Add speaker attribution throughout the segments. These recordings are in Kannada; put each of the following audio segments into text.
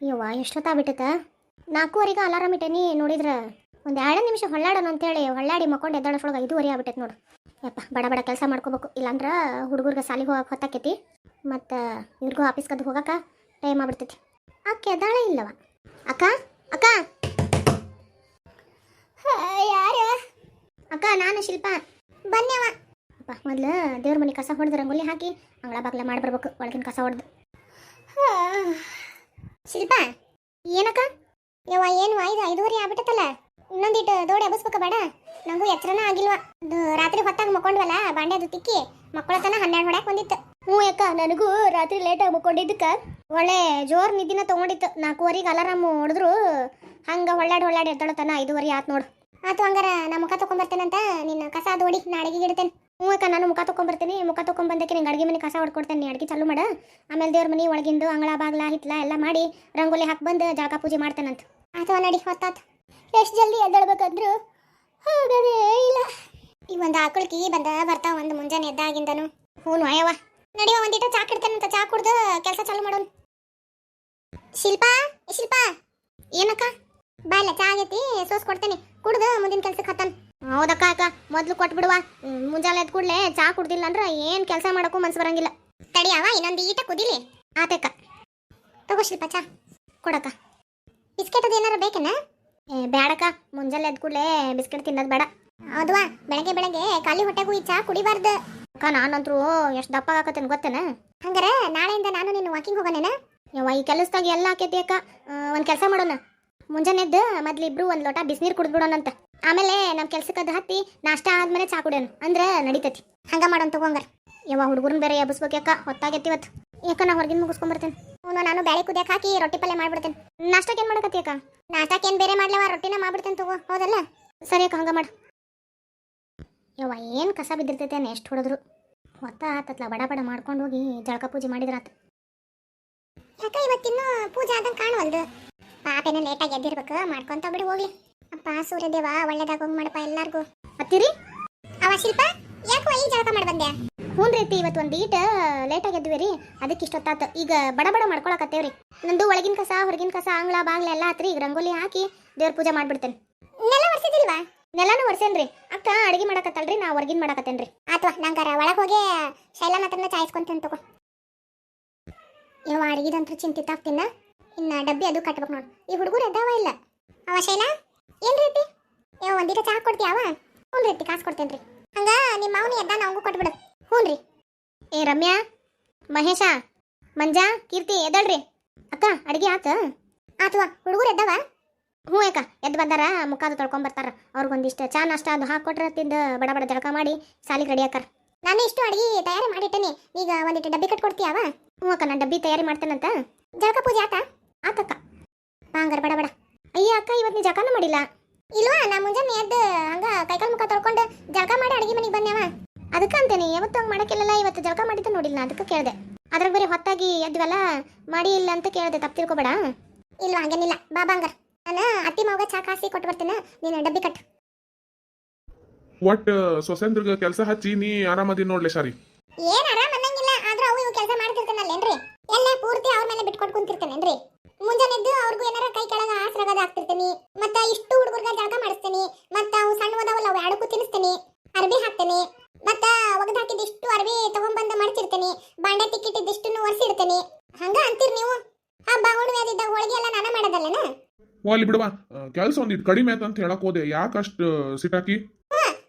Speaker 1: ಯವ್ವ ಎಷ್ಟೊತ್ತಾಗ್ಬಿಟ್ಟೈತ ನಾಲ್ಕೂವರೆಗೆ ಅಲಾರಾಮ್ ಇಟ್ಟೇನಿ, ನೋಡಿದ್ರ? ಒಂದು ಎರಡು ನಿಮಿಷ ಹೊಳ್ಳಾಡೋಣ ಅಂತೇಳಿ ಹೊಳ್ಳಾಡಿ ಮಕ್ಕೊಂಡು ಎದ್ದಾಳಷ್ಟೊಳಗೆ ಐದೂವರೆ ಆಗ್ಬಿಟ್ಟೈತೆ ನೋಡು. ಯಪ್ಪ, ಬಡ ಬಡ ಕೆಲಸ ಮಾಡ್ಕೋಬೇಕು. ಇಲ್ಲಾಂದ್ರೆ ಹುಡುಗರ್ಗೆ ಸಾಲಿಗೆ ಹೋಗಕ್ಕೆ ಹೊತ್ತಾಕೈತಿ. ಮತ್ತು ಇವ್ರಿಗೂ ಕದ್ದು ಹೋಗಕ್ಕೆ ಟೈಮ್ ಆಗ್ಬಿಡ್ತೈತಿ. ಅಕ್ಕ ಎದ್ದಾಳೆ ಇಲ್ಲವ. ಅಕ್ಕ ಅಕ್ಕ! ಯಾರ? ಅಕ್ಕ, ನಾನು ಶಿಲ್ಪ. ಬನ್ಯವ ಅಪ್ಪ ಮೊದಲು ದೇವ್ರ ಮನೆ ಕಸ ಹೊಡೆದು ರಂಗೋಲಿ ಹಾಕಿ ಅಂಗಳ ಬಾಗ್ಲ ಮಾಡಿ ಬರ್ಬೇಕು ಒಳಗಿನ ಕಸ ಹೊಡೆದು. ಶಿಲ್ಪ, ಏನಕ್ಕ? ಯವ್ವ, ಏನು, ಐದು, ಐದೂವರೆ ಆಗ್ಬಿಟ್ಟತಲ್ಲ ಇನ್ನೊಂದಿಟ್ಟು ದೋಡಿ ಎಬ್ಬಿಸ್ಬೇಕ ಬೇಡ. ನಂಗೂ ಎಚ್ಚರನ ಆಗಿಲ್ವಾ. ಅದು ರಾತ್ರಿ ಹೊತ್ತಾಗ ಮಕ್ಕೊಂಡ್ವಲ್ಲ ಅದು ತಿಕ್ಕಿ ಮಕ್ಕಳತನ ಹನ್ನೆರಡು ಹೊಡ್ಯಾಕ್ ಬಂದಿತ್ತು. ಹ್ಞೂ ಅಕ್ಕ, ನನಗೂ ರಾತ್ರಿ ಲೇಟಾಗಿ ಮಕ್ಕೊಂಡಿದ್ದಕ್ಕೆ. ಒಳ್ಳೆ ಜೋರ್ ನಿದ್ದಿನ ತೊಗೊಂಡಿತ್ತು. ನಾಲ್ಕೂವರೆಗೆ ಅಲಾರಾಮ್ ಹೊಡೆದ್ರು. ಹಂಗೆ ಹೊಳ್ಳಾಡಿ ಹೊಳ್ಳಾಡಿ ಎದ್ದಳತನ ಐದೂವರೆ ಆತು ನೋಡು. ಆತು ಹಂಗಾರ ನಾ ಮುಖ ತೊಗೊಂಬರ್ತೇನಂತ ನಿನ್ನ ಕಸ ದೋಡಿ ನಾ ಅಡಿಗೆ ಇಡ್ತೇನೆ. ಹ್ಞೂ ಅಕ್ಕ ನಾನು ಮುಖ ತೊಗೊಂಬರ್ತೀನಿ ಮುಖ ತೊಗೊಂಬಂದಕ್ಕೆ ನಿಂಗೆ ಅಡುಗೆ ಮನೆ ಕಸ ಹೊಡ್ಕೊಡ್ತೇನೆ. ನೀ ಅಡುಗೆ ಚಾಲು ಮಾಡ. ಆಮೇಲೆ ದೇವ್ರ ಮನೆ ಒಳಗಿಂದು ಅಂಗಳ ಬಾಗ್ಲ ಹಿತ್ಲ ಎಲ್ಲ ಮಾಡಿ ರಂಗೋಲಿ ಹಾಕಿ ಬಂದು ಜಳಕ ಪೂಜೆ ಮಾಡ್ತೇನಂತ. ಅಥವಾ ನಡಿ ಹೊತ್ತಾತ್. ಎಷ್ಟು ಜಲ್ದಿ ಎದ್ದೇಳ್ಬೇಕಂದ್ರು ಇಲ್ಲ. ಈ ಒಂದು ಆಕಳಿಗೆ ಬಂದ ಬರ್ತಾವ ಒಂದು ಮುಂಜಾನೆ ಎದ್ದಾಗಿಂದನು. ಹ್ಞೂ ಅಯ್ಯವ ನಡಿಯೋ, ಒಂದಿಟ್ಟು ಚಾ ಕಿಡ್ತೇನಂತ. ಚಾ ಕುಡ್ದು ಕೆಲಸ ಚಾಲು ಮಾಡೋಣ. ಶಿಲ್ಪಾ ಶಿಲ್ಪಾ. ಏನಕ್ಕ? ಬಾಯಿಲ್ಲ ಚಾ ಆಗೈತಿ. ಸೋಸ್ ಕೊಡ್ತೇನೆ. ಕುಡ್ದು ಮುಂದಿನ ಕೆಲ್ಸಕ್ಕೆ ಹತ್ತಾನ. ಹೌದಕ್ಕ ಅಕ್ಕ, ಮೊದ್ಲು ಕೊಟ್ಬಿಡುವ. ಮುಂಜಾನೆ ಎದ್ ಕೂಡಲೇ ಚಾ ಕುಡ್ದಿಲ್ಲ ಅಂದ್ರೆ ಏನ್ ಕೆಲಸ ಮಾಡಕ್ಕೂ ಮನ್ಸು ಬರಂಗಿಲ್ಲ. ತಡಿಯವ, ಇನ್ನೊಂದು ಈಟ ಕುದಿಲಿ? ಆತಕ್ಕ ತಗೋ ಚಾ. ಕೊಡಕ್ಕ. ಬಿಸ್ಕೆಟ್ ಅದು ಏನಾರು ಬೇಕೇನ? ಏ ಬೇಡಕ್ಕ ಮುಂಜಾನೆ ಎದ್ ಕೂಡಲೇ ಬಿಸ್ಕೆಟ್ ತಿನ್ನೋದು ಬೇಡ. ಹೌದವಾ ಬೆಳಗ್ಗೆ ಬೆಳಗ್ಗೆ ಖಾಲಿ ಹೊಟ್ಟೆಗೂ ಈ ಚಾ ಕುಡಿಬಾರ್ದು. ಅಕ್ಕ, ನಾನಂತರೂ ಎಷ್ಟು ದಪ್ಪ ಆಕತ್ತೇನೆ ಗೊತ್ತೇನ? ಹಂಗಾರೆ ನಾಳೆಯಿಂದ ನಾನು ನಿನ್ನ ವಾಕಿಂಗ್ ಹೋಗೋನೇನ ಯವ್ವ, ಈ ಕೆಲಸದಾಗ ಎಲ್ಲ ಹಾಕೈತಿ ಅಕ್ಕ. ಒಂದು ಕೆಲಸ ಮಾಡೋಣ. ಮುಂಜಾನೆ ಎದ್ದು ಮೊದ್ಲು ಇಬ್ರು ಒಂದು ಲೋಟ ಬಿಸಿನೀರು ಕುಡಿದ್ಬಿಡೋಣಂತ ಆಮೇಲೆ ನಮ್ಮ ಕೆಲ್ಸಕ್ಕೆ ಅದು ಹತ್ತಿ ನಾಷ್ಟ ಆದ್ಮೇಲೆ ಚಾ ಕುಡಿಯೋಣ ಅಂದ್ರೆ ನಡೀತೈತಿ. ಹಂಗ ಮಾಡೋಣ ತಗೋಂಗ ಯಾವ ಹುಡುಗರನ್ನ ಬೇರೆ ಎಬ್ಬಿಸ್ಬೇಕು ಯಾಕ? ಹೊತ್ತಾಗೈತಿ ಇವತ್ತು. ಯಾಕ ನಾ ಹೊರಗಿನ ಮುಗಿಸ್ಕೊಂಬರ್ತೇನೆ ಅವನು ನಾನು ಬೇಳೆ ಕುದಿಯಕ್ಕೆ ಹಾಕಿ ರೊಟ್ಟಿ ಪಲ್ಯ ಮಾಡ್ಬಿಡ್ತೇನೆ. ನಾಷ್ಟಕ್ಕೆ ಏನು ಮಾಡಕತ್ತಿ ಅಕ್ಕ? ನಾಷ್ಟಕ್ಕೆ ಏನು ಬೇರೆ ಮಾಡ್ಲವ? ರೊಟ್ಟಿನ ಮಾಡ್ಬಿಡ್ತೇನೆ ತಗೋ. ಹೌದಲ್ಲ? ಸರಿ ಅಕ್ಕ, ಹಂಗ ಮಾಡು. ಯವ್ವ, ಏನು ಕಸ ಬಿದ್ದಿರ್ತೈತೆ ಎಷ್ಟು ಹೊಡೆದ್ರು. ಹೊತ್ತ ಆತತ್ಲ, ಬಡ ಬಡ ಮಾಡ್ಕೊಂಡು ಹೋಗಿ ಜಳಕ ಪೂಜೆ ಮಾಡಿದ್ರಾತ. ಯಾಕ ಇವತ್ತಿನ್ನೂ ಪೂಜೆ ಆದಂಗೆ ಕಾಣುವಲ್ದು? ಪಾಪೇನ ಲೇಟಾಗಿ ಎದ್ದಿರ್ಬೇಕು, ಮಾಡ್ಕೊಂತ ಬಿಡು ಹೋಗ್ಲಿ. ಅಪ್ಪ ಸೂರ್ಯದೇವ ಒಳ್ಳೇದಾಗ ಹೋಗಿ ಮಾಡಪ್ಪ ಎಲ್ಲಾರ್ಗೂ. ಹತ್ತೀರಿ ಅವ ಶಿಲ್ಪ ಯಾಕೋ ಈಗ ಜಳಕ ಮಾಡಿ ಬಂದೆ ಹ್ಞೂ ರೀತಿ ಇವತ್ತು ಒಂದು ಈಟ ಲೇಟ್ ಆಗಿದ್ವಿ ರೀ. ಅದಕ್ಕೆ ಇಷ್ಟೊತ್ತಾತು. ಈಗ ಬಡ ಬಡ ಮಾಡ್ಕೊಳಕತ್ತೇವ್ರಿ. ನಂದು ಒಳಗಿನ ಕಸ ಹೊರಗಿನ ಕಸ ಆಂಗ್ಲ ಬಾಗ್ಲ ಎಲ್ಲ ಆತ್ರಿ. ಈಗ ರಂಗೋಲಿ ಹಾಕಿ ದೇವ್ರ ಪೂಜೆ ಮಾಡ್ಬಿಡ್ತೇನೆ. ನೆಲ ಒರ್ಸಿದಿಲ್ವಾ ನೆಲನು ಒರ್ಸೇನ್ರಿ. ಅಕ್ಕ ಅಡಿಗೆ ಮಾಡಕತ್ತಲ್ರಿ ನಾ ಹೊರಗಿನ ಮಾಡಕತ್ತೇನ್ರಿ. ಆತ್ವಾ ನಂಗಾರ ಒಳಗೆ ಹೋಗಿ ಶೈಲಾ ಮಾತನ್ನ ಚಾಯಿಸ್ಕೊಂತೇನೆ ತಗೋ. ಇವ ಚಿಂತಿತ ಚಿಂತಿತಾಗ್ತೀನ ಇನ್ನ ಡಬ್ಬಿ ಅದು ಕಟ್ಬೇಕು ನೋಡಿ. ಈ ಹುಡುಗರು ಎದ್ದಾವ ಇಲ್ಲ? ಅವ ಶೈಲಾ? ಏನ್ ರೀತಿ ಏ ಒಂದಿಟ ಚಹಾ ಕೊಡ್ತೀಯಾವ ಹ್ಞೂ ರೀತಿ ಕಾಸು ಕೊಡ್ತೇನ್ರಿ ಹಂಗ ನಿಮ್ಮ ಮಾವನಿ ಎದ್ದ ನಾವಂಗೂ ಕೊಟ್ಬಿಡು. ಹ್ಞೂ ರೀ ಏ ರಮ್ಯಾ ಮಹೇಶ ಮಂಜಾ ಕೀರ್ತಿ ಎದ್ದಳ್ರಿ. ಅಕ್ಕ ಅಡಿಗೆ ಆತ? ಆತವ ಹುಡುಗರು ಎದ್ದವ? ಹ್ಞೂ ಅಕ್ಕ ಎದ್ದು ಬಂದಾರ ಮುಖಾದ ತೊಳ್ಕೊಂಬರ್ತಾರ. ಅವ್ರಿಗೊಂದಿಷ್ಟು ಚಾ ನಾಷ್ಟ ಅದು ಹಾಕೊಟ್ರ ತಿಂದು ಬಡ ಬಡ ಜಳಕ ಮಾಡಿ ಸಾಲಿಗೆ ರೆಡಿ ಹಾಕಾರ ನಾನು ಇಷ್ಟು ಅಡಿಗೆ ತಯಾರಿ ಮಾಡಿಟ್ಟೇನಿ. ಈಗ ಒಂದಿಟ್ಟು ಡಬ್ಬಿ ಕಟ್ಕೊಡ್ತೀಯಾವ ಹ್ಞೂ ಅಕ್ಕ ನಾನು ಡಬ್ಬಿ ತಯಾರಿ ಮಾಡ್ತೇನಂತ? ಜಳಕ ಪೂಜೆ ಆತ? ಆತಕ್ಕ. ಹಂಗಾರ ಬಡ ಬಡ. ಅಯ್ಯ ಅಕ್ಕ ಇವತ್ತು ನೀ ಜಳಕನೂ ಮಾಡಿಲ್ಲ? ಇಲ್ವಾ? ನಾ ಮುಂಜಾನೆ ಎದ್ದು ಹಂಗ ಕೈಕಾಲು ಮುಖ ತೊಳ್ಕೊಂಡು ಜಳಕ ಮಾಡಿ ಅಡಿಗೆ ಮನೆಗೆ ಬಂದ್ಯಾವ ಅದಕ್ಕೆ ಅಂತೇನೆ ಯಾವತ್ತು ಹಂಗೆ ಮಾಡಕ್ಕಿಲ್ಲಲ್ಲ ಇವತ್ತು ಜಳಕ ಮಾಡಿದ್ದು ನೋಡಿಲ್ಲ ಅದಕ್ಕೆ ಕೇಳಿದೆ. ಅದ್ರಾಗ ಬರೀ ಹೊತ್ತಾಗಿ ಎದ್ವಲ್ಲ ಮಾಡಿ ಇಲ್ಲ ಅಂತ ಕೇಳಿದೆ ತಪ್ಪು ತಿಳ್ಕೊಬೇಡ. ಇಲ್ವಾ ಹಂಗೇನಿಲ್ಲ. ಬಾ ಬಂಗಾರ ನಾನು ಅತ್ತಿ ಮಾವಗ ಚಾ ಕಾಸಿ ಕೊಟ್ಟು ಬರ್ತೇನೆ. ನೀನು ಡಬ್ಬಿ ಕಟ್ಟು
Speaker 2: ಒಟ್ ಸೊಸೆಂದ್ರಗ ಕೆಲಸ ಹಚ್ಚಿ ನೀ ಆರಾಮದಿ ನೋಡ್ಲೆ ಸಾರಿ
Speaker 1: ಏನ್ ಆರಾಮ್ ಅನ್ನಂಗಿಲ್ಲ ಆದ್ರೂ ಅವು ಇವು ಕೆಲಸ ಮಾಡ್ತಿರ್ತಾನಲ್ಲೇನ್ರಿ ಎಲ್ಲ ಪೂರ್ತಿ ಅವ್ರ ಮೇಲೆ ಬಿಟ್ಕೊಟ್ ಕುಂತಿರ್ತಾನೇನ್ರಿ ಮುಂಜಾನೆ ಎದ್ದು ಅವ್ರಿಗೂ ಏನಾರ ಕೈ ಕೆಳಗ ಆಸರಾಗದ ಹಾಕ್ತಿರ್ತೀನಿ ಮತ್ತ ಇಷ್ಟು ಹುಡುಗರ್ಗ ಜಳಕ ಮಾಡಿಸ್ತೀನಿ ಮತ್ತ ಅವು ಸಣ್ಣ ಅದಾವಲ್ಲ ಅವು ಎರಡಕ್ಕೂ ತಿನ್ನಿಸ್ತೀನಿ ಅರ್ಬಿ ಹಾಕ್ತೇನೆ ಮತ್ತ ಒಗದ್ ಹಾಕಿದ ಇಷ್ಟು ಅರ್ಬಿ ತಗೊಂಡ್ಬಂದ ಮಡ್ಚಿರ್ತೀನಿ ಬಾಂಡೆ ತಿಕ್ಕಿಟ್ಟಿದ್ದಿಷ್ಟು ಒರೆಸಿಡ್ತೀನಿ ಹಂಗ ಅಂತೀರ್ ನೀವು ಹಬ್ಬ ಹುಣ್ಣಿಮೆ ಅದಿದ್ದಾಗ ಹೋಳಿಗೆ ಎಲ್ಲ ನಾನ ಮಾಡೋದಲ್ಲನ
Speaker 2: ಅಲ್ಲಿ ಬಿಡವಾ. ಕೆಲಸ ಒಂದಿಟ್ ಕಡಿಮೆ ಆಯ್ತು ಅಂತ ಹೇಳಕ್ ಹೋದೆ. ಯಾಕಷ್ಟು ಸಿಟಾಕಿ?